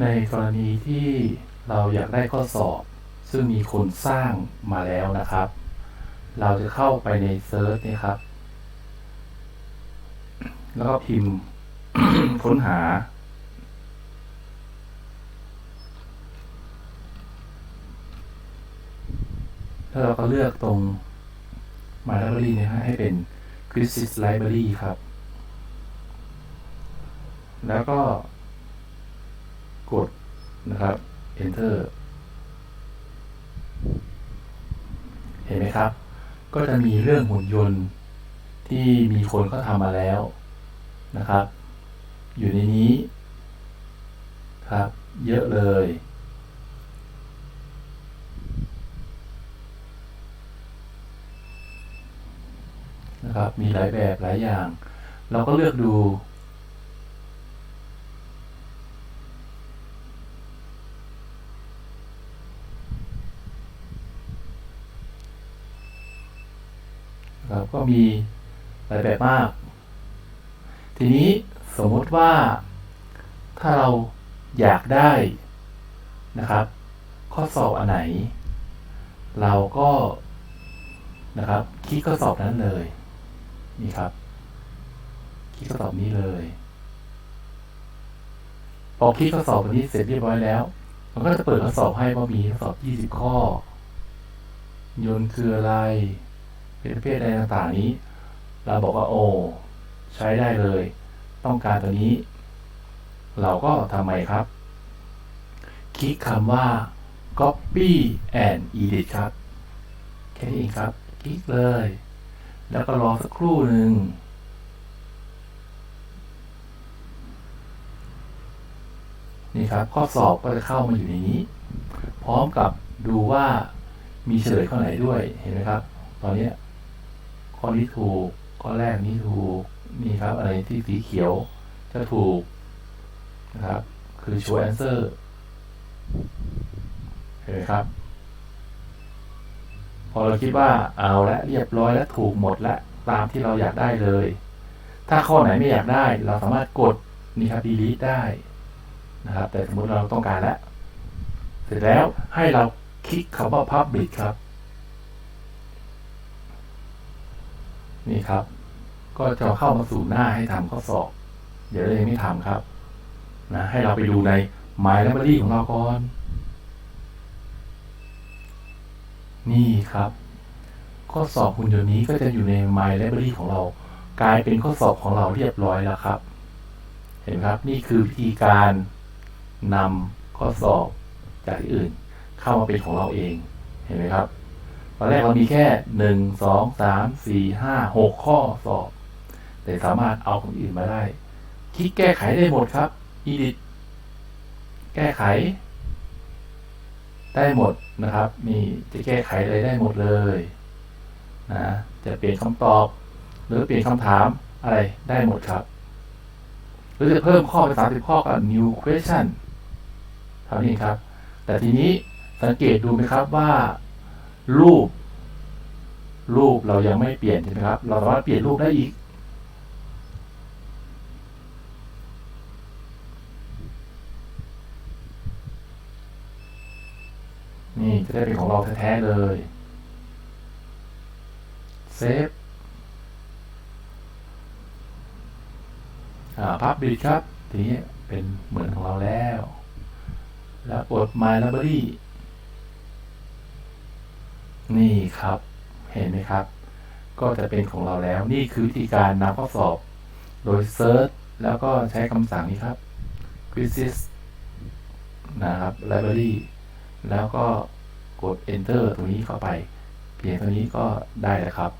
ในกรณีที่เราอยากได้ข้อสอบ ซึ่งมีคนสร้างมาแล้วนะครับ เราจะเข้าไปในเซิร์ชนี่ครับ แล้วก็พิมพ์ ค้นหา แล้วเราก็เลือกตรง My Library นี่ยฮะให้เป็น Quizzes Library ครับ แล้วก็ กดนะครับ Enter เห็นไหมครับ ก็จะมีเรื่องหุ่นยนต์ที่มีคนเขาทำมาแล้วนะครับ อยู่ในนี้ครับ เยอะเลย นะครับ มีหลายแบบหลายอย่าง เราก็เลือกดู ครับก็มีหลายแบบมาก ทีนี้สมมติว่าถ้าเราอยากได้นะครับ ข้อสอบอันไหน เราก็นะครับ คลิกข้อสอบนั้นเลย นี่ครับ คลิกข้อสอบนี้เลยพอคลิกข้อสอบอันนี้เสร็จเรียบร้อยแล้ว มันก็จะเปิดข้อสอบให้ว่ามีข้อสอบ 20 ข้อ ยนต์คืออะไร เป็นประเภทอะไรต่างๆนี้ เราบอกว่าโอ้ใช้ได้เลย ต้องการตัวนี้ เราก็ทำไมครับ คลิกคำว่า copy and edit ครับ แค่นี้เองครับ คลิกเลย แล้วก็รอสักครู่หนึ่งนี่ครับ ข้อสอบก็จะเข้ามาอยู่ในนี้ พร้อมกับดูว่ามีเฉลยข้อไหนด้วยเห็นไหมครับ ตอนนี้ ข้อนี้ถูก ข้อแรกนี้ถูก นี่ครับ อะไรที่สีเขียว จะถูกนะครับ คือ show answer เห็นไหมครับ พอเราคิดว่าเอาละเรียบร้อยแล้วถูกหมดแล้วตามที่เราอยากได้เลย ถ้าข้อไหนไม่อยากได้ เราสามารถกดนี่ครับ delete ได้นะครับ แต่สมมติเราต้องการแล้ว เสร็จแล้วให้เราคลิกคำว่า publish ครับ นี่ครับ ก็จะเข้ามาสู่หน้าให้ทำข้อสอบ เดี๋ยวเรายังไม่ทำครับนะให้เราไปดูใน My Library ของเราก่อน นี่ครับ ข้อสอบหุ่นยนต์นี้ก็จะอยู่ใน My Library ของเรา กลายเป็นข้อสอบของเราเรียบร้อยแล้วครับ เห็นไหมครับนี่คือวิธีการนำข้อสอบจากที่อื่น เข้ามาเป็นของเราเอง เห็นไหมครับ ตอนแรกเรามีแค่หนึ่งสองสามสี่ห้าหกข้อสอบ แต่สามารถเอาคนอื่นมาได้ คลิกแก้ไขได้หมดครับ edit แก้ไข ได้หมดนะครับ นี่จะแก้ไขอะไรได้หมดเลยนะจะเปลี่ยนคำตอบ หรือเปลี่ยนคำถามอะไรได้หมดครับ หรือจะเพิ่มข้อไปสามสิบข้อกับ new question เท่านี้ครับ แต่ทีนี้สังเกตดูไหมครับว่า รูป รูปเรายังไม่เปลี่ยนใช่ไหมครับ เราสามารถเปลี่ยนรูปได้อีก นี่จะได้เป็นของเราแท้ๆเลยเซฟอ่าพับบิดครับ ทีนี้เป็นเหมือนของเราแล้ว แล้วกด My Library นี่ครับ เห็นไหมครับ ก็จะเป็นของเราแล้ว นี่คือวิธีการนำข้อสอบ โดยเซิร์ชแล้วก็ใช้คำสั่งนี้ครับ quizzes นะครับ library แล้วก็กด enter ตรงนี้เข้าไป เพียงเท่านี้ก็ได้แล้วครับ